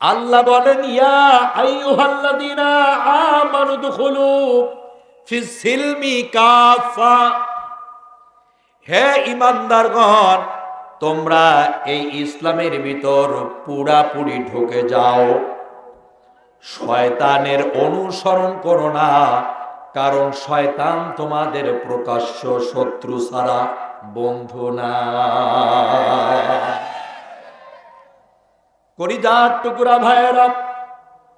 আল্লাহ বলেন হে ইমানদারগণ তোমরা এই ইসলামের ভিতর পুরাপুরি ঢুকে যাও। শয়তানের অনুসরণ করো না, কারণ শয়তান তোমাদের প্রকাশ্য শত্রু ছাড়া বন্ধু না করিদার টুকুরা ভাইয়েরা,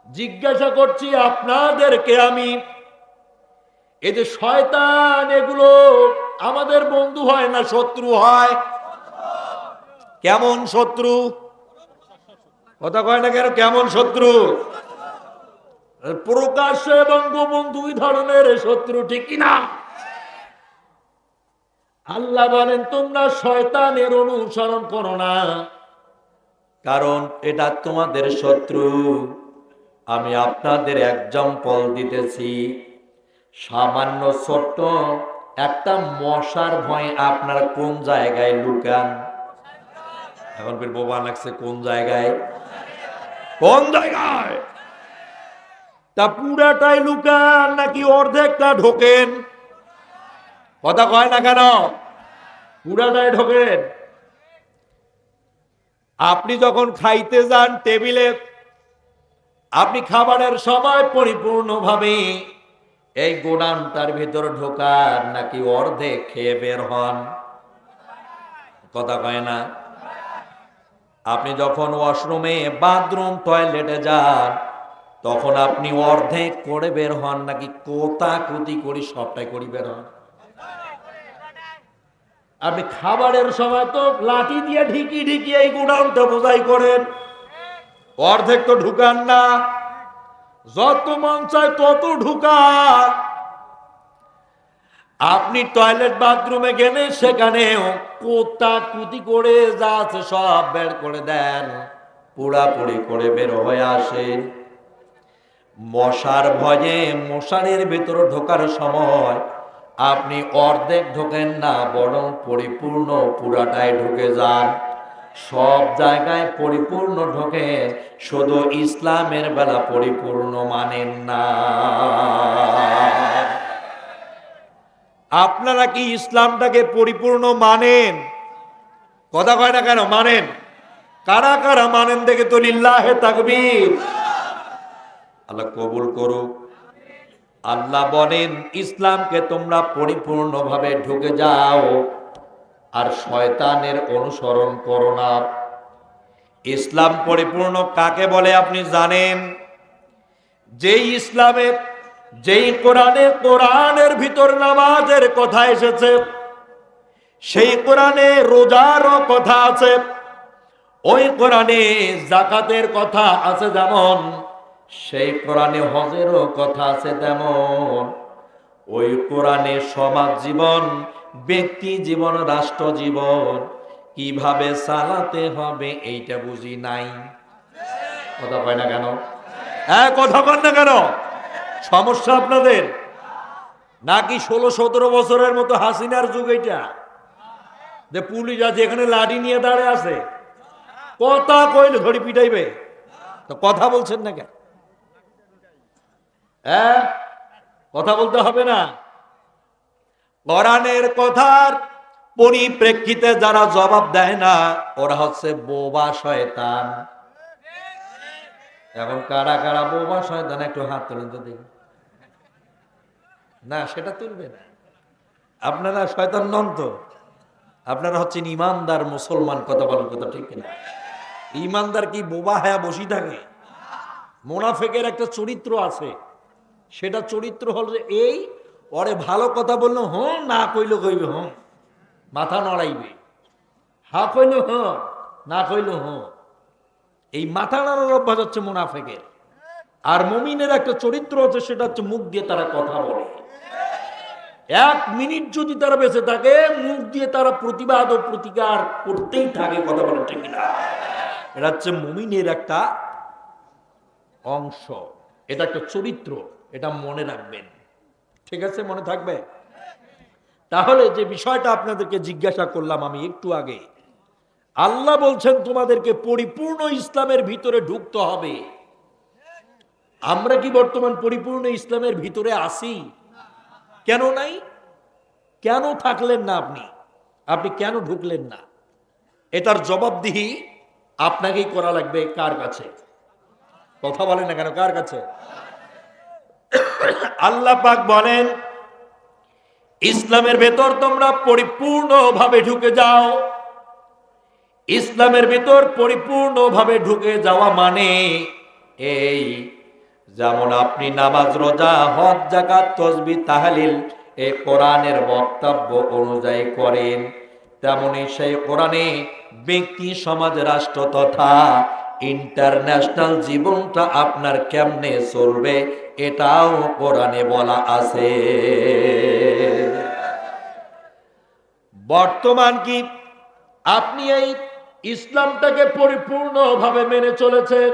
জিজ্ঞাসা করছি আপনাদেরকে আমি, এই যে শয়তান এগুলো আমাদের বন্ধু হয় না, শত্রু হয়? কেমন শত্রু? কথা কয় না কেন, কেমন শত্রু? প্রকাশ্য এবং গোপন দুই ধরনের শত্রু ঠিক না? আল্লাহ বলেন, তোমরা শয়তানের অনুসরণ করো না। কারণ এটা তোমাদের শত্রু। আমি আপনাদের এক্সাম্পল দিতেছি। সামান্য ছোট্ট একটা মশার ভয় আপনার কোন জায়গায় লুকান? এখন ফের বোবা লাগছে কোন জায়গায়? কোন জায়গায়? তা পুরাটাই লুকান নাকি অর্ধেকটা ঢোকেন? কথা কয় না কেন? পুরাটাই ঢোকেন। আপনি যখন খাইতে যান টেবিলে, আপনি খাবারের সময় পরিপূর্ণভাবে এই গোডাউনটার ভিতর ঢোকার নাকি অর্ধেক খেয়ে বের হন? কথা কয় না। আপনি যখন ওয়াশরুমে বাথরুম, টয়লেটে যান, তখন আপনি অর্ধেক করে বের হন নাকি কোতা কুতি করি সবটাই করি বের হন? আপনি খাবারের সময় তো লাঠি দিয়ে ঢিকি ঢিকি এই গোডাউনটা বোঝাই করেন। অর্ধেক তো ঢুকান না। যত মন চায় তত ঢুকান। আপনি টয়লেট বাথরুমে গেলে সেখানেও কোতা কুতি করে যা সব বের করে দেন। পুড়াপুড়ি করে বের হয়ে আসেন মশার ভয়ে মশারের ভেতর ঢোকার সময় আপনি অর্ধেক ঢোকেন না, বরং পরিপূর্ণ পুরাটাই ঢুকে যান। সব জায়গায় পরিপূর্ণ ঢোকেন, শুধু ইসলামের বেলা পরিপূর্ণ মানেন না। আপনারা কি ইসলামটাকে পরিপূর্ণ মানেন? কথা কয় না কেন, মানেন। কারা কারা মানেন দেখে তো লিল্লাহে তাকবীর। আল্লাহ কবুল করুক। আল্লাহ বলেন, ইসলামকে তোমরা পরিপূর্ণভাবে ঢুকে যাও আর শয়তানের অনুসরণ করো না। ইসলাম পরিপূর্ণ কাকে বলে আপনি জানেন? যেই ইসলামে, যেই কোরআনে, কোরআনের ভিতর নামাজের কথা এসেছে, সেই কোরআনে রোজারও কথা আছে, ওই কোরআনে জাকাতের কথা আছে যেমন সেই কোরআনে হজেরও কথা আছে তেমন। ওই কোরআনে সমাজ জীবন, ব্যক্তি জীবন, রাষ্ট্র জীবন, কীভাবে চালাতে হবে এইটা বুঝি নাই। কথা কয় না কেন? হ্যাঁ কথা কন না কেন? সমস্যা আপনাদের? নাকি ষোলো, সতেরো বছরের মতো হাসিনার যুগ এইটা? যে পুলিশ আছে, এখানে লাঠি নিয়ে দাঁড়িয়ে আছে। কথা কইলে ধরি পিটাইবে। তো কথা বলছেন না কেন? হ্যাঁ? কথা বলতে হবে না। কোরআনের কথার পরিপ্রেক্ষিতে যারা জবাব দেয় না, ওরা হচ্ছে বোবা শয়তান। এখন কারা কারা বোবা শয়তান, একটু হাত তুলেন তো দেখি। না, সেটা তুলবে না আপনারা শয়তান নন তো। আপনারা হচ্ছেন ইমানদার মুসলমান, কথা বলার কথা ঠিক না ইমানদার কি বোবা হ্যাঁ বসি থাকে? মোনাফেকের একটা চরিত্র আছে। সেটা চরিত্র হল যে এই, ওরে ভালো কথা বলল হ্যাঁ না কইলে কইবে হ্যাঁ মাথা নড়াইবে। হা কইল হ্যাঁ না কইল হ্যাঁ। এই মাথা নাড়ার অভ্যাস হচ্ছে মোনাফেকের। আর মমিনের একটা চরিত্র হচ্ছে, সেটা হচ্ছে মুখ দিয়ে তারা কথা বলে। এক মিনিট যদি তারা বেঁচে থাকে, মুখ দিয়ে তারা প্রতিবাদ ও প্রতিকার করতেই থাকে, কথা বলে ঠিক না এটা হচ্ছে মমিনের একটা অংশ, এটা একটা চরিত্র। এটা মনে রাখবেন। ঠিক আছে, মনে থাকবে? তাহলে যে বিষয়টা আপনাদেরকে জিজ্ঞাসা করলাম আমি একটু আগে, আল্লাহ বলছেন তোমাদেরকে পরিপূর্ণ ইসলামের ভিতরে ঢুকতে হবে। আমরা কি বর্তমান পরিপূর্ণ ইসলামের ভিতরে আসি কেন নাই? কেন থাকলেন না আপনি? আপনি কেন ঢুকলেন না? এটার জবাবদিহি আপনাকেই করা লাগবে কার কাছে? কথা বলেন না কেন, কার কাছে? আল্লাহ পাক বলেন, ইসলামের ভেতর তোমরা পরিপূর্ণভাবে ঢুকে যাও। ইসলামের ভিতর পরিপূর্ণভাবে ঢুকে যাওয়া মানে এই, যেমন আপনি নামাজ, রোজা, হজ জাকাত তসবি, তাহালিল এই কোরআনের বক্তব্য অনুযায়ী করেন। তেমনি সেই কোরআনে ব্যক্তি, সমাজ, রাষ্ট্র তথা ইন্টারন্যাশনাল জীবনটা আপনার কেমনে চলবে এটাও কোরআনে বলা আছে। বর্তমান কি আপনি এই ইসলামটাকে পরিপূর্ণভাবে মেনে চলেছেন?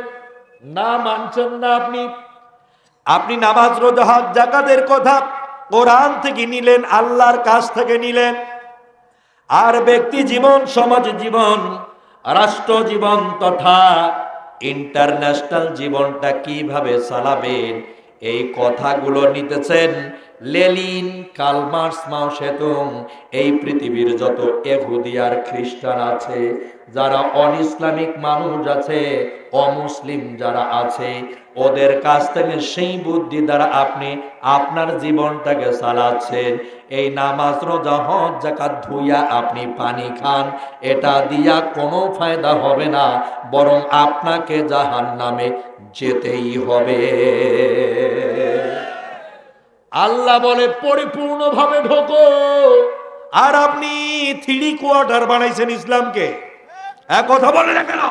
না মানছেন না আপনি? আপনি নামাজ, রোজা, হজ, জাকাতের কথা কোরআন থেকে নিলেন, আল্লাহর কাছ থেকে নিলেন। আর ব্যক্তি জীবন, সমাজ জীবন, রাষ্ট্র জীবন তথা ইন্টারন্যাশনাল জীবনটা কীভাবে চালাবেন এই কথাগুলো নিতেছেন লেলিন, কালমার্স, মাও সেতুং। এই পৃথিবীর যত এহুদি আর খ্রিস্টান আছে, যারা অন ইসলামিক মানুষ আছে, অমুসলিম যারা আছে, ওদের কাছ থেকে সেই বুদ্ধি দ্বারা আপনি আপনার জীবনটাকে চালাচ্ছেন। এই নামাজ, রোজা, হজ জাকাত ধুইয়া আপনি পানি খান, এটা দিয়া কোনো ফায়দা হবে না, বরং আপনাকে জাহান নামে যেতেই হবে। আল্লাহ বলে, পরিপূর্ণভাবে ঢোকো আর আপনি থ্রি কোয়ার্টার বানাইছেন ইসলামকে। এক কথা বলে না কেন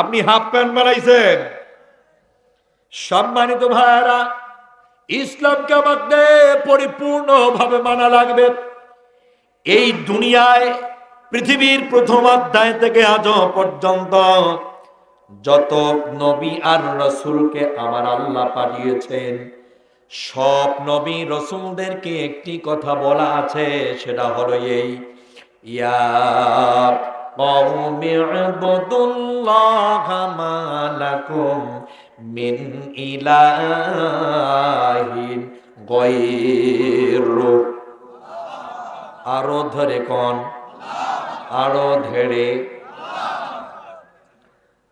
আপনি হাফ প্যান্ট বানাইছেন। সম্মানিত ভাইয়ারা, ইসলামকে আমাদের পরিপূর্ণভাবে মানা লাগবে। এই দুনিয়ায় পৃথিবীর প্রথম অধ্যায় থেকে আজ পর্যন্ত যত নবী আর রসুলকে আমার আল্লাহ পাঠিয়েছেন সব নবী রসুলদেরকে একটি কথা বলা আছে, সেটা হলো এই। ইয়া মিন ইলাহিন আরও ধরে কন? আরও ধেড়ে।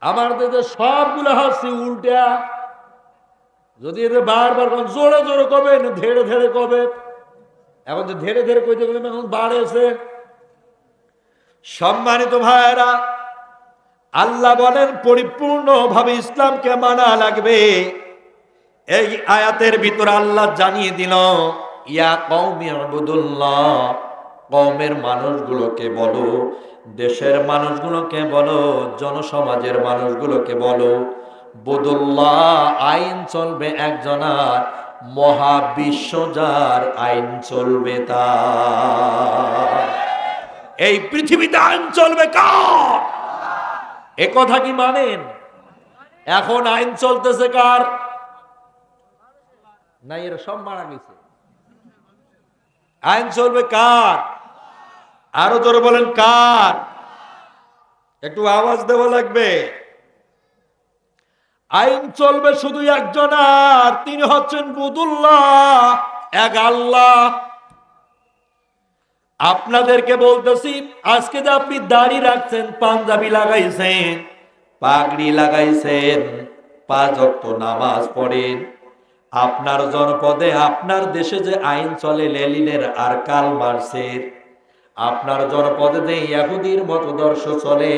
আমার দেশে সবগুলো হচ্ছে উল্টা। যদি এদের বারবার কোন জোরে জোরে কবে? না ধেড়ে ধেড়ে কবে? এখন যে ধেড়ে ধেড়ে কইতে গেলে এখন বাড়েছে। সম্মানিত ভাইয়েরা, আল্লাহ বলেন, পরিপূর্ণভাবে ইসলামকে মানা লাগবে। এই আয়াতের ভিতরে আল্লাহ জানিয়ে দিল, ইয়া কৌমি আবুদুল্লাহ কৌমের মানুষগুলোকে বলো, দেশের মানুষগুলোকে বলো, জনসমাজের মানুষগুলোকে বলো বদুল্লাহ আইন চলবে একজনার, মহাবিশ্ব যার আইন চলবে তার। এই পৃথিবীতে আইন চলবে কার? এ কথা কি মানেন? এখন আইন চলতেছে কার? না, এরা সব মারা গেছে। আইন চলবে কার? আরও জোরে বলেন কার? একটু আওয়াজ দেওয়া লাগবে। আইন চলবে শুধু একজন আর, তিনি হচ্ছেন বুদুল্লাহ, এক আল্লাহ। আপনাদেরকে বলতেছি, আজকে যে আপনি দাড়ি রাখছেন, পাঞ্জাবি লাগাইছেন, পাগড়ি লাগাইছেন, পাঁচ অক্ট নামাজ পড়েন, আপনার জনপদে, আপনার দেশে যে আইন চলে লেলিনের আর কাল মার্সের, আপনার জনপদে যে ইয়াহুদির মতদর্শ চলে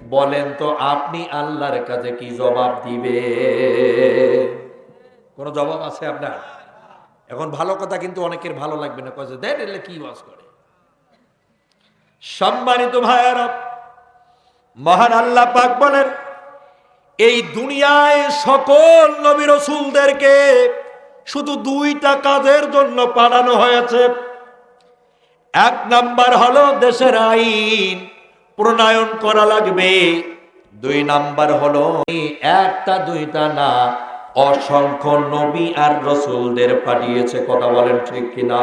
বলেন তো আপনি আল্লাহর কাছে কি জবাব দিবে কোন জবাব আছে আপনার? এখন ভালো কথা কিন্তু অনেকের ভালো লাগবে না। কয়ে যে, দেন এলে কি ওয়াজ করে? সম্মানিত ভাইয়ারা, মহান আল্লাহ পাক বলেন, এই দুনিয়ায় সকল নবী রসুলদেরকে শুধু দুইটা কাজের জন্য পাঠানো হয়েছে। এক নাম্বার হলো দেশের আইন প্রণয়ন করা লাগবে। দুই নাম্বার হলো একটা, দুইটা না, অসংখ্য নবী আর রসুলদের পাঠিয়েছে, কথা বলেন ঠিক কিনা?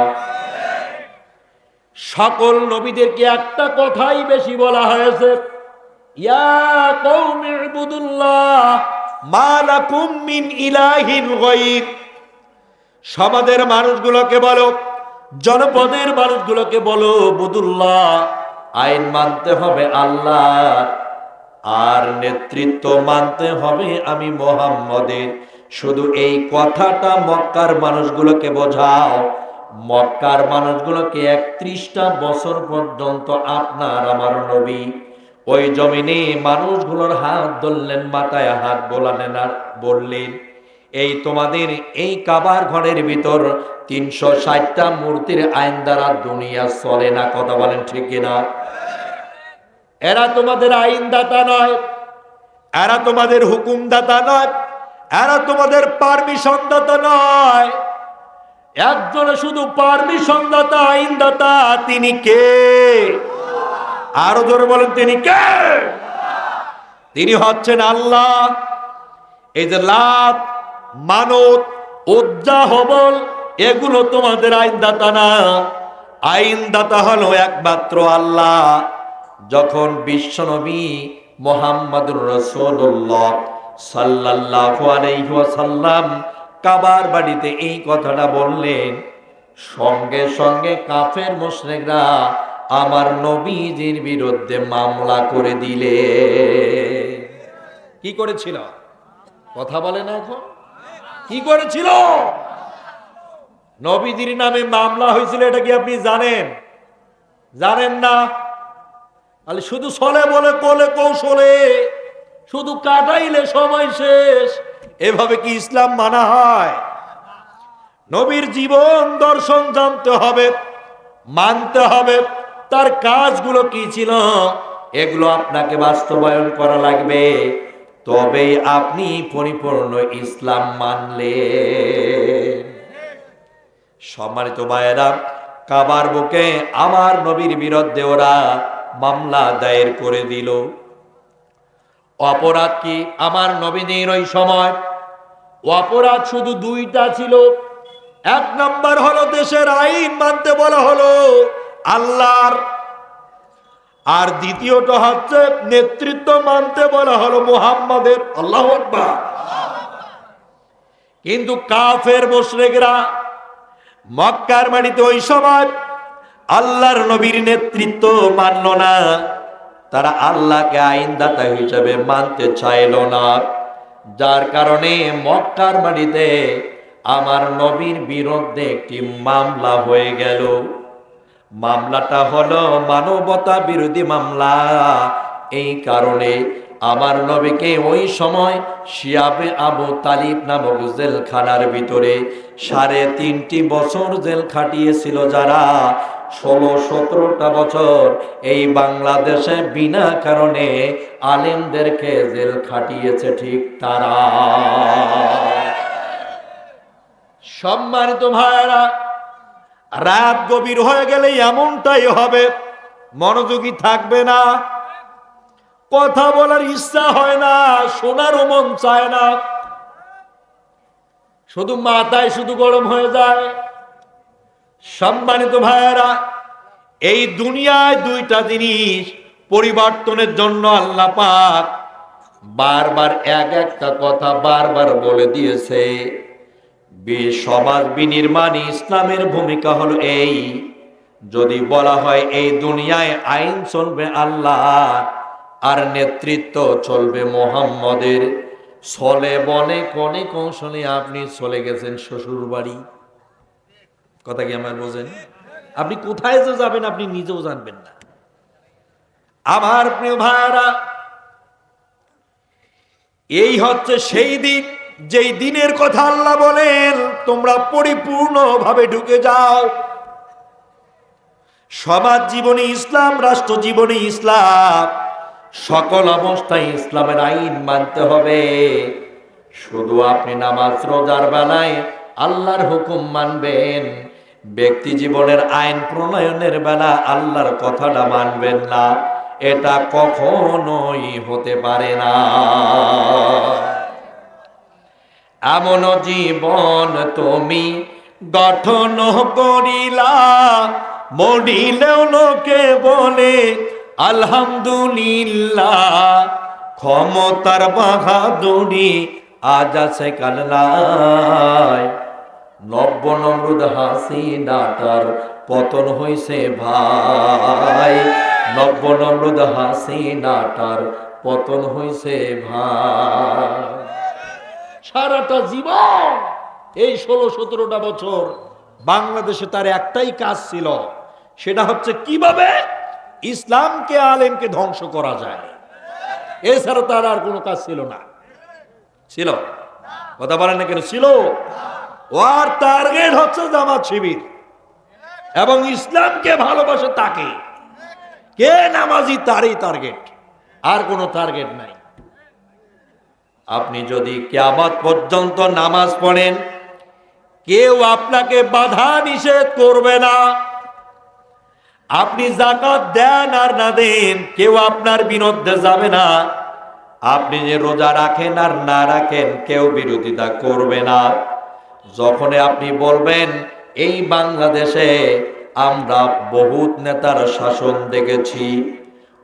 সকল নবীদেরকে একটা কথাই বেশি বলা হয়েছে সমাজের মানুষগুলোকে বলো, জনপদের মানুষগুলোকে বলো, বুদুল্লাহ আইন মানতে হবে আল্লাহ, আর নেতৃত্ব মানতে হবে আমি মোহাম্মদের। শুধু এই কথাটা মক্কার মানুষগুলোকে বোঝাও। মক্কার মানুষগুলোকে একত্রিশটা বছর পর্যন্ত আপনার আমার নবী। ওই জমিনে মানুষগুলোর হাত ধরলেন, মাথায় হাত বোলালেন আর বললেন এই তোমাদের এই কাবার ঘরের ভিতর তিনশো ষাটটা মূর্তির আইন দ্বারা দুনিয়া চলে না, কথা বলেন ঠিক কিনা? এরা তোমাদের আইনদাতা নয়, এরা তোমাদের হুকুমদাতা নয়, এরা তোমাদের পারমিশন দাতা নয়। একজনে শুধু পারমিশন দাতা, আইনদাতা, তিনি কে? আরও জোরে বলেন, তিনি কে? তিনি হচ্ছেন আল্লাহ। এই যে লাভ মানত উজ্জা হবল, এগুলো তোমাদের আইনদাতা না। আইনদাতা হলো একমাত্র আল্লাহ। যখন বিশ্বনবী মোহাম্মদুর রসুল্লাহ সাল্লাল্লাহু আলাইহি ওয়াসাল্লাম কাবার বাড়িতে এই কথাটা বললেন, সঙ্গে সঙ্গে কাফের মুশরিকরা আমার নবীজির বিরুদ্ধে মামলা করে দিলে কি করেছিল? কথা বলে না এখন কি করেছিল? নবীজির নামে মামলা হয়েছিল, এটা কি আপনি জানেন? জানেন না? তাহলে শুধু ছলে বলে, কোলে কৌশলে, শুধু কাটাইলে সময় শেষ। এভাবে কি ইসলাম মানা হয়? নবীর জীবন দর্শন জানতে হবে, মানতে হবে, তার কাজগুলো কি ছিল? এগুলো আপনাকে বাস্তবায়ন করা লাগবে। তবেই আপনি পরিপূর্ণ ইসলাম মানলে। সম্মানিত ভাইয়েরা, কাবার বুকে আমার নবীর বিরুদ্ধে ওরা মামলা দায়ের করে দিল। অপরাধ কি আমার নবীদের ওই সময়? অপরাধ শুধু দুইটা ছিল। এক নম্বর হলো দেশের আইন মানতে বলা হলো, আল্লাহর আর দ্বিতীয়টা হচ্ছে নেতৃত্ব মানতে বলা হলো মুহাম্মাদের। আল্লাহ কিন্তু কাফের, মুশরিকরা মক্কার মাটিতে ওই সময় আল্লাহর নবীর নেতৃত্ব মানল না। তারা আল্লাহকে আইনদাতা হিসেবে মানতে চাইল না। যার কারণে মক্কার মাটিতে আমার নবীর বিরুদ্ধে একটি মামলা হয়ে গেল। মামলাটা হলো মানবতা বিরোধী মামলা। এই কারণে আমার নবীকে ওই সময় শিয়াবে আবু তালিব নামক জেলখানার ভিতরে সাড়ে তিনটি বছর জেল খাটিয়েছিল যারা। ষোলো, সতেরোটা বছর এই বাংলাদেশে বিনা কারণে আলেমদেরকে জেল খাটিয়েছে ঠিক তারা। সম্মানিত ভাইরা রাত গভীর হয়ে গেলে এমনটাই হবে। মনোযোগী থাকবে না। কথা বলার ইচ্ছা হয় না, শোনারও মন চায় না। শুধু মাথায় শুধু গরম হয়ে যায়। সম্মানিত ভাইয়েরা, এই দুনিয়ায় দুইটা জিনিস পরিবর্তনের জন্য আল্লাহ পাক বারবার এক একটা কথা বারবার বলে দিয়েছে। সমাজ বিনির্মাণ ইসলামের ভূমিকা হলো এই। যদি বলা হয় এই দুনিয়ায় আইন চলবে আল্লাহ, আর নেতৃত্ব চলবে মোহাম্মদের চলে বনে কনে কৌশলে আপনি চলে গেছেন শ্বশুর বাড়ি কথা কি আমার বোঝেন? আপনি কোথায় যে যাবেন আপনি নিজেও জানবেন না। আমার প্রিয় ভাইরা এই হচ্ছে সেই দিন যেই দিনের কথা আল্লাহ বলেন, তোমরা পরিপূর্ণভাবে ঢুকে যাও। সমাজ জীবনে ইসলাম, রাষ্ট্র জীবনে ইসলাম, সকল অবস্থায় ইসলামের আইন মানতে হবে। শুধু আপনি নামাজ রোজার বেলায় আল্লাহর হুকুম মানবেন, ব্যক্তি জীবনের আইন প্রণয়নের বেলা আল্লাহর কথাটা মানবেন না। এটা কখনোই হতে পারে না। এমন জীবন তুমি গঠন করিলা, মরিলেও লোকে বলে, আলহামদুলিল্লাহ, ক্ষমতার বাহাদুরি আজ আছে কাল্লায়। নব্য নমরুদ হাসিনাটার পতন হইছে ভাই। নব্য নমরুদ হাসিনাটার পতন হইছে ভাই। সারাটা জীবন এই ষোলো সতেরোটা বছর বাংলাদেশে তার একটাই কাজ ছিল, সেটা হচ্ছে কীভাবে ইসলামকে, আলেমকে ধ্বংস করা যায়। এছাড়া তার আর কোনো কাজ ছিল না। ছিল। কথা বলেন না কেন? ছিল। ওর টার্গেট হচ্ছে জামাত শিবির। এবং ইসলামকে ভালোবাসে তাকে। কে নামাজি, তারই টার্গেট। আর কোনো টার্গেট নাই। আপনি যদি কেয়ামত পর্যন্ত নামাজ পড়েন, কেউ আপনাকে বাধা নিষেধ করবে না। আপনি জাকাত দেন আর না দেন, কেউ আপনার বিরুদ্ধে যাবে না। আপনি যে রোজা রাখেন আর না রাখেন, কেউ বিরোধিতা করবে না। যখন আপনি বলবেন, এই বাংলাদেশে আমরা বহুত নেতার শাসন দেখেছি।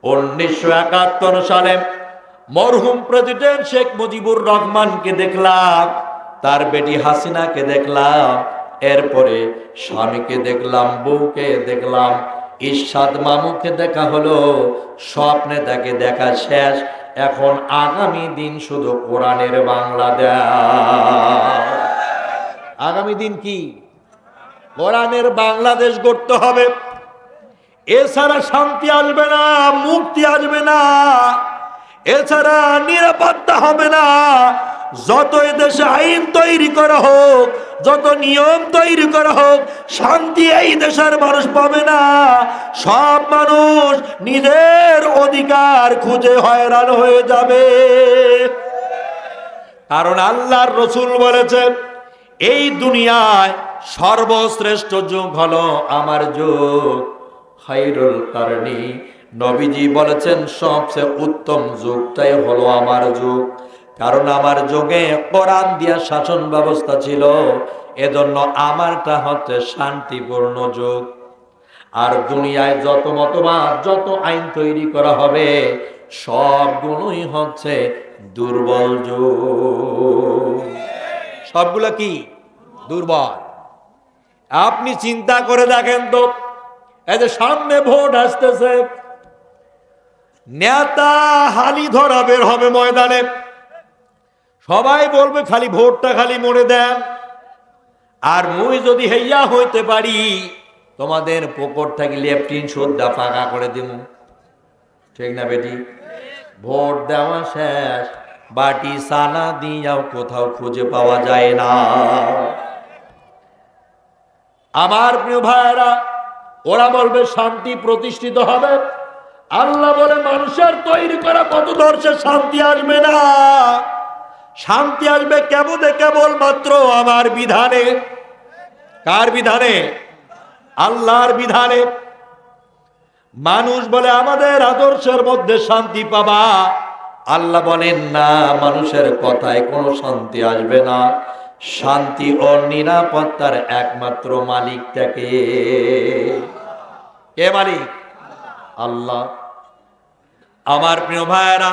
উনিশশো একাত্তর সালে মরহুম প্রেসিডেন্ট শেখ মুজিবুর রহমানকে দেখলাম, তার বেটি হাসিনাকে দেখলাম, এরপরে স্বামীকে দেখলাম, বউকে দেখলাম, ইরশাদ মামুকে দেখা হলো, স্বপ্নে তাকে দেখা শেষ। এখন আগামী দিন শুধু কোরআনের বাংলাদেশ আগামী দিন কি? কোরআনের বাংলাদেশ গড়তে হবে। এছাড়া শান্তি আসবে না, মুক্তি আসবে না। এছাড়া নিরাপত্তা হবে না। যত দেশে আইন তৈরি করা হোক, যত নিয়ম তৈরি করা হোক, শান্তি এই দেশের মানুষ পাবে না। সব মানুষ নিজের অধিকার খুঁজে হয়রান হয়ে যাবে। কারণ আল্লাহর রসুল বলেছেন, এই দুনিয়ায় সর্বশ্রেষ্ঠ যুগ হলো আমার যুগ। খাইরুল কারণী নবীজি বলেছেন, সবচেয়ে উত্তম যুগটাই হলো আমার যুগ। কারণ আমার যুগে কোরআন দিয়া শাসন ব্যবস্থা ছিল, এজন্য আমারটা হচ্ছে শান্তিপূর্ণ যুগ। আর দুনিয়ায় যত মতবাদ, যত আইন তৈরি করা হবে, সবগুলোই হচ্ছে দুর্বল যুগ। সবগুলো কি? দুর্বল। আপনি চিন্তা করে দেখেন তো, এই যে সামনে ভোট আসতেছে নেতা হালি ধরা বের হবে ময়দানে। সবাই বলবে খালি ভোটটা খালি মনে দেন। আর মুই যদি হইয়া হইতে পারি, তোমাদের পকর থাকি লেফটিন সোদ্দা ফাঁকা করে দিব ঠিক না বেটি? ভোট দেওয়া শেষ, বাটি সানা দিয়াও কোথাও খুঁজে পাওয়া যায় না। আমার প্রিয় ভাইয়েরা, ওরা বলবে শান্তি প্রতিষ্ঠিত হবে। আল্লাহ বলে, মানুষের তৈরি করা কত দর্শে শান্তি আসবে না। শান্তি আসবে কেবলে কেবল মাত্র আমার বিধানে। কার বিধানে? আল্লাহর বিধানে। মানুষ বলে, আমাদের আদর্শের মধ্যে শান্তি পাবা। আল্লাহ বলেন, না, মানুষের কথায় কোনো শান্তি আসবে না। শান্তি ও নিরাপত্তার একমাত্র মালিক থেকে কে মালিক? আল্লাহ। আমার প্রিয় ভাইয়েরা,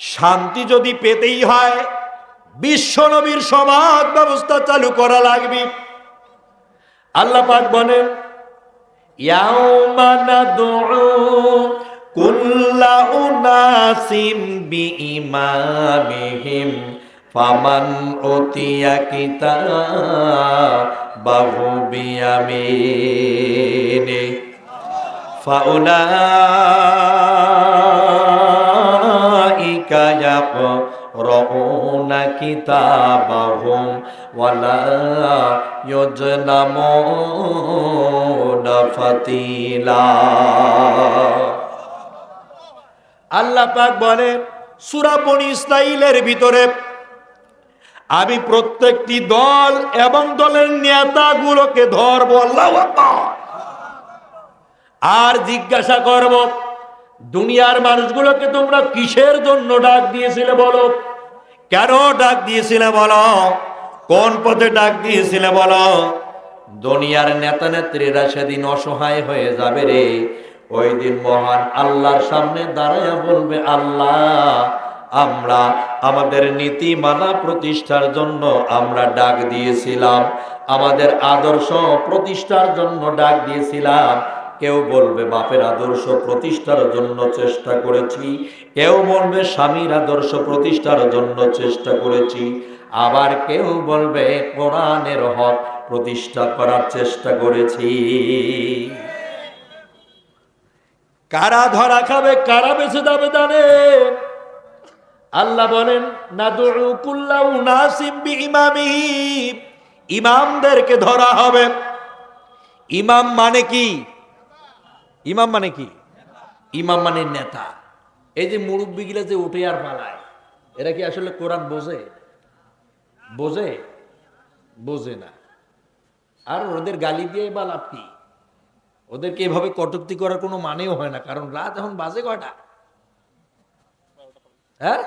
শান্তি যদি পেতেই হয়, বিশ্ব নবীর সমাজ ব্যবস্থা চালু করা লাগবে। আল্লাহ পাক বলেন কুল্লা উনাসিম বিইমামিহিম ফামান উতিয়া কিতাবাহু বিয়ামিনি فأولئك يقرؤون كتابهم ولا يظلمون فتيلا আল্লাহ পাক বলে সূরা বনি ইসরাইলের ভিতরে আমি প্রত্যেকটি দল এবং দলের নেতাগুলোকে ধরবো আল্লাহু আকবার আর জিজ্ঞাসা করব, দুনিয়ার মানুষগুলোকে তোমরা কিসের জন্য ডাক দিয়েছিলে বলো? কেন ডাক দিয়েছিলে বলো? কোন পথে ডাক দিয়েছিলে বলো? দুনিয়ার নেতা নেত্রীরা সেদিন অসহায় হয়ে যাবে রে। ওই দিন মহান আল্লাহর সামনে দাঁড়াইয়া বলবে, আল্লাহ, আমরা আমাদের নীতিমালা প্রতিষ্ঠার জন্য আমরা ডাক দিয়েছিলাম। আমাদের আদর্শ প্রতিষ্ঠার জন্য ডাক দিয়েছিলাম। কেউ বলবে, বাপের আদর্শ প্রতিষ্ঠার জন্য চেষ্টা করেছি। কেউ বলবে, স্বামীর আদর্শ প্রতিষ্ঠার জন্য চেষ্টা করেছি। আবার কেউ বলবে, কোরআনের হক প্রতিষ্ঠা করার চেষ্টা করেছি। কারা ধরা খাবে, কারা বেছে যাবে জানেন আল্লাহ বলেন ইমামদেরকে ধরা হবে। ইমাম মানে কি? ইমাম মানে কি? ইমাম মানে নেতা। এই যে মুরব্বীগুলা যে উঠে আর পালায়, এরা কি আসলে কোরআন বোঝে? বোঝে? বোঝে না। আর ওদের গালি দিয়ে বা লাভ কি? ওদেরকে এভাবে কটুক্তি করার কোনো মানেও হয় না, কারণ রাত এখন বাজে কয়টা? হ্যাঁ?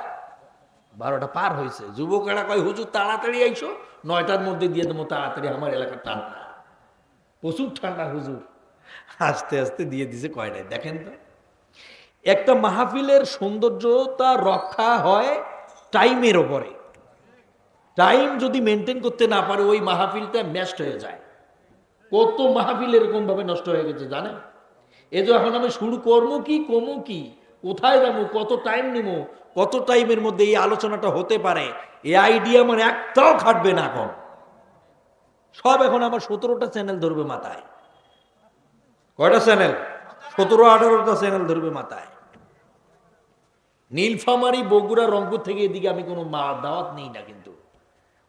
বারোটা পার হয়েছে। যুবকেরা কয়, হুজুর, তাড়াতাড়ি আইসো। নয়টার মধ্যে দিয়ে দেবো, তাড়াতাড়ি আমার এলাকার ঠান্ডা। প্রচুর ঠান্ডা, হুজুর। আস্তে আস্তে দিয়ে দিছে কয়টায়? দেখেন তো। একটা মাহফিলের সৌন্দর্যতা রক্ষা হয় টাইমের ওপরে। টাইম যদি মেনটেন করতে না পারে, ওই মাহফিলটা ম্যাস্ট হয়ে যায়। কত মাহফিল এরকম ভাবে নষ্ট হয়ে গেছে, জানেন? এই যে এখন আমি শুরু করব কি, কমু কি? কোথায় যাব? কত টাইম নিব? কত টাইমের মধ্যে এই আলোচনাটা হতে পারে? এই আইডিয়া আমার একটাও খাটবে না এখন। সব এখন আমার সতেরোটা চ্যানেল ধরবে মাথায়। কয়টা চ্যানেল? সতেরো, আঠারোটা চ্যানেল ধরবে মাথায়। নীলফামারি, বগুড়া, রংপুর থেকে এদিকে আমি কোনো মা দাওয়াত নেই না কিন্তু।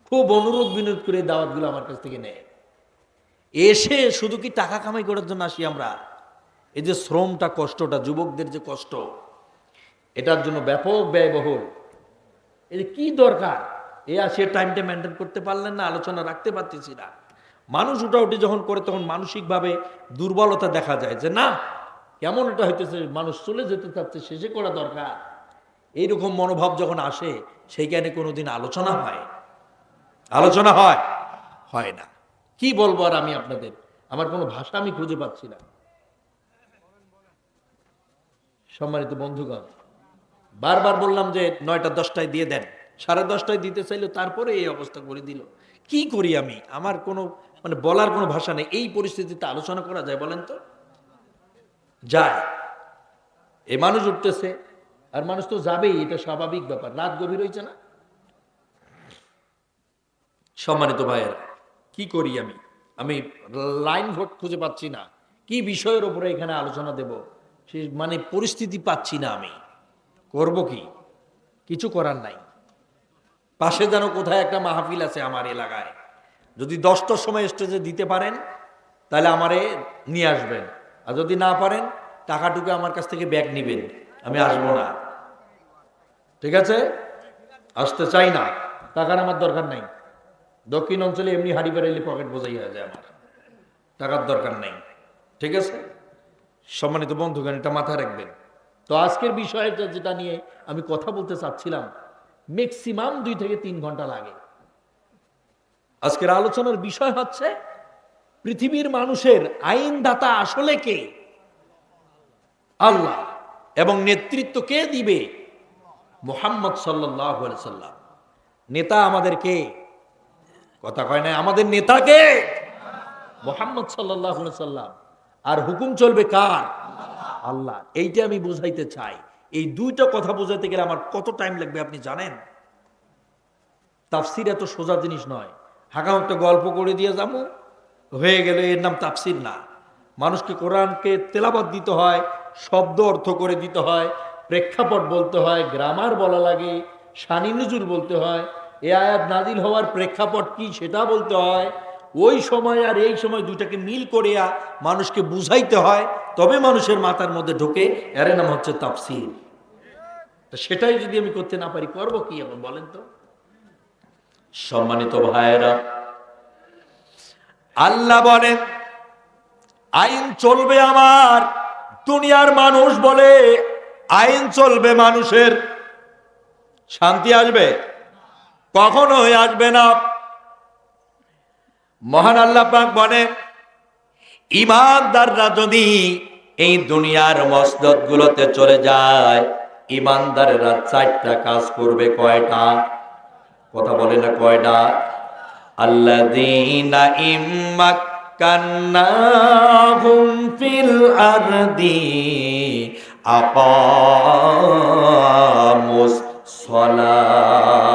খুব অনুরোধ, বিনোদ করে দাওয়াতগুলো আমার কাছ থেকে নেয়। এসে শুধু কি টাকা কামাই করার জন্য আসি আমরা? এই যে শ্রমটা, কষ্টটা, যুবকদের যে কষ্ট, এটার জন্য ব্যাপক ব্যয়বহুল। এই যে কি দরকার? এ আসে টাইমটা মেনটেন করতে পারলেন না, আলোচনা রাখতে পারতেছি না। মানুষ উঠাউটি যখন করে, তখন মানসিকভাবে দুর্বলতা দেখা যায় যে, না, কেমন এটা হইতেছে, মানুষ চলে যেতে চাচ্ছে শেষে করা দরকার। এইরকম মনোভাব যখন আসে, সেইখানে কোনোদিন আলোচনা হয়। আলোচনা হয়? হয় না। কি বলব আর আমি আপনাদের? আমার কোনো ভাষা আমি খুঁজে পাচ্ছি না। সম্মানিত বন্ধুগণ, বারবার বললাম যে, নয়টা দশটায় দিয়ে দেন। সাড়ে দশটায় দিতে চাইলো, তারপরে এই অবস্থা করে দিল। কি করি আমি? আমার কোনো মানে বলার কোনো ভাষা নেই। এই পরিস্থিতিতে আলোচনা করা যায়, বলেন তো? যায়। এ মানুষ উঠতেছে, আর মানুষ তো যাবেই, এটা স্বাভাবিক ব্যাপার। রাত গভীর হয়েছে না? সম্মানিত ভাইয়েরা, কি করি আমি? আমি লাইন ভোট খুঁজে পাচ্ছি না। কি বিষয়ের উপরে এখানে আলোচনা দেব? সে মানে পরিস্থিতি পাচ্ছি না আমি। করব কি? কিছু করার নাই। পাশে যেন কোথায় একটা মাহফিল আছে আমার এলাকায়। যদি দশটার সময় স্টেজে দিতে পারেন, তাহলে আমারে নিয়ে আসবেন। আর যদি না পারেন, টাকাটুকু আমার কাছ থেকে ব্যাগ নিবেন। আমি আসব না। ঠিক আছে? আসতে চাই না। টাকার আমার দরকার নাই। দক্ষিণ অঞ্চলে এমনি হাড়ি বেড়াইলে পকেট বোঝাই হয়ে যায় আমার। টাকার দরকার নেই। ঠিক আছে? সম্মানিত বন্ধুগণ, এটা মাথায় রাখবেন। তো আজকের বিষয়টা যেটা নিয়ে আমি কথা বলতে চাচ্ছিলাম ম্যাক্সিমাম দুই থেকে তিন ঘণ্টা লাগে। আজকের আলোচনার বিষয় হচ্ছে, পৃথিবীর মানুষের আইনদাতা আসলে কে? আল্লাহ। এবং নেতৃত্ব কে দিবে? মোহাম্মদ সাল্লাম। নেতা আমাদের কে? কথা কয় না, আমাদের নেতাকে মোহাম্মদ সাল্লাহ সাল্লাম। আর হুকুম চলবে কার? আল্লাহ। এইটা আমি বুঝাইতে চাই। এই দুইটা কথা বোঝাইতে গেলে আমার কত টাইম লাগবে আপনি জানেন? তাফসির এত সোজা জিনিস নয়। একটা গল্প করে দিয়ে যাব। হয়ে গেলে এর নাম তাফসির না। মানুষকে কোরআনকে তেলাবাদ দিতে হয়, শব্দ অর্থ করে দিতে হয়, প্রেক্ষাপট বলতে হয়, গ্রামার বলা লাগে সানি নজুর বলতে হয়, এ আয়াত নাজিল হওয়ার প্রেক্ষাপট কি সেটা বলতে হয়। ওই সময় আর এই সময় দুটাকে মিল করে মানুষকে বুঝাইতে হয়, তবে মানুষের মাথার মধ্যে ঢোকে এর নাম হচ্ছে তাফসির। তা সেটাই যদি আমি করতে না পারি, করব কি এখন বলেন তো? সম্মানিত ভাইয়েরা, আল্লাহ বলেন, আইন চলবে আমার, দুনিয়ার মানুষ বলে আইন চলবে মানুষের। শান্তি আসবে? কখনোই আসবে না। মহান আল্লাহ পাক বলে ইমানদাররা যদি এই দুনিয়ার মসনদ গুলোতে চলে যায়, ইমানদারেরা চারটা কাজ করবে কয়টা? কথা বলে না কয়টা আল্লাদিনা ইম্মাক কান্নাহুম ফিল আরদি আকামুস সলাত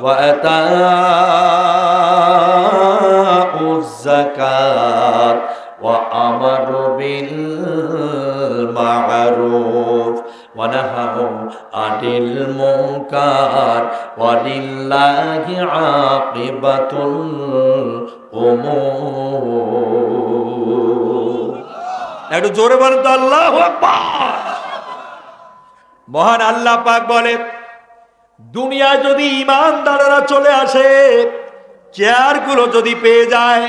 ওয়া আতাউজ যাকাত ওয়া আমারু বিল আনিল মুকার ওয়ালিল্লাহি আকিবাতুল উমুর। একটু জোরে বলেন তো, আল্লাহু আকবার। মহান আল্লাহ পাক বলে দুনিয়ায় যদি ইমানদাররা চলে আসে, চেয়ারগুলো যদি পেয়ে যায়,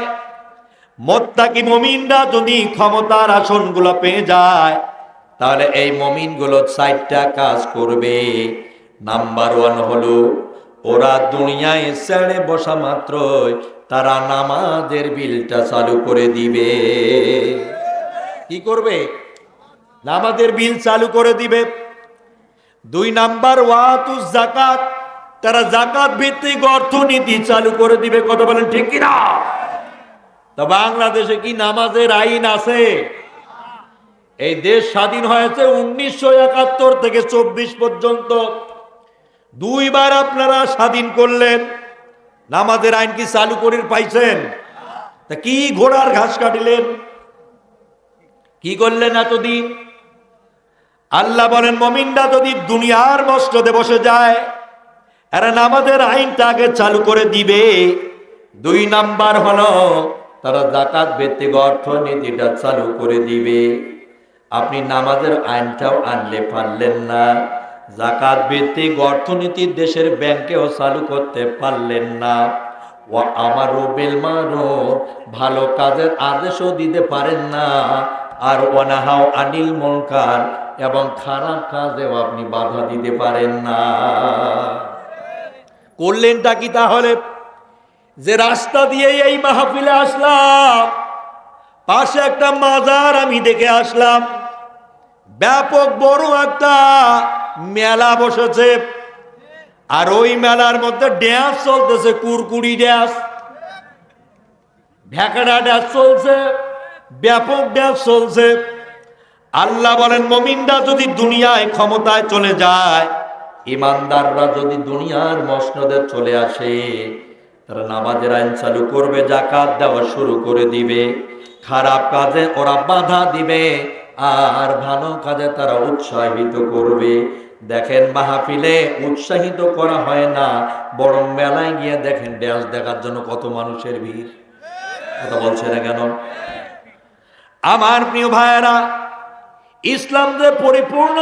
মোত্তাকি মমিনরা যদি ক্ষমতার আসনগুলো পেয়ে যায় তাহলে এই মমিনগুলো চারটা কাজ করবে। নাম্বার ওয়ান হলো, ওরা দুনিয়ায় ছেড়ে বসা মাত্রই তারা নামাজের বিলটা চালু করে দিবে। কি করবে? নামাজের বিল চালু করে দিবে। দুই নাম্বার, ওয়াতু জাকাত তারা জাকাত ভিত্তিক অর্থনীতি চালু করে দিবে। কথা বলেন ঠিক কিনা? তা বাংলাদেশে কি নামাজের আইন আছে? এই দেশ স্বাধীন হয়েছে উনিশশো একাত্তর থেকে চব্বিশ পর্যন্ত। দুইবার আপনারা স্বাধীন করলেন। নামাজের আইন কি চালু করে পাইছেন? তা কি ঘোড়ার ঘাস কাটিলেন? কি করলেন এতদিন? আল্লাহ বলেন, মমিনরা যদি দুনিয়ার মসনদে বসে যায়, এরা নামাজের আইনটা আগে চালু করে দিবে। দুই নাম্বার হলো, তারা জাকাত ভিত্তিক অর্থনীতিটা চালু করে দিবে। আপনি নামাজের আইনটাও আনলে পারলেন না। জাকাত ভিত্তিক অর্থনীতি দেশের ব্যাংকেও চালু করতে পারলেন না। ও আমারও বেলমারও ভালো কাজের আদেশও দিতে পারেন না। আর অনাহাও আনিল মনকার এবং খারাপ কাজেও আপনি বাধা দিতে পারেন না। করলেনটা কি তাহলে? যে রাস্তা দিয়ে এই মাহফিলে আসলাম, পাশে একটা মাজার আমি দেখে আসলাম। ব্যাপক বড় একটা মেলা বসেছে। আর ওই মেলার মধ্যে ড্যান্স চলতেছে কুরকুড়ি ড্যান্স ভ্যাকাডা ড্যান্স চলছে, ব্যাপক ড্যান্স চলছে। আল্লাহ বলেন, মমিনরা যদি দুনিয়ায় ক্ষমতায় চলে যায়, ইমানদাররা যদি দুনিয়ার মসনদে চলে আসে, তারা নামাজের আইন চালু করবে জাকাত দেওয়া শুরু করে দিবে। খারাপ কাজে ওরা বাধা দিবে। আর ভালো কাজে তারা উৎসাহিত করবে। দেখেন মাহফিলে উৎসাহিত করা হয় না, বরং মেলায় গিয়ে দেখেন ড্যান্স দেখার জন্য কত মানুষের ভিড়। কথা বলছে না কেন? আমার প্রিয় ভাইয়েরা, ইসলাম যে পরিপূর্ণ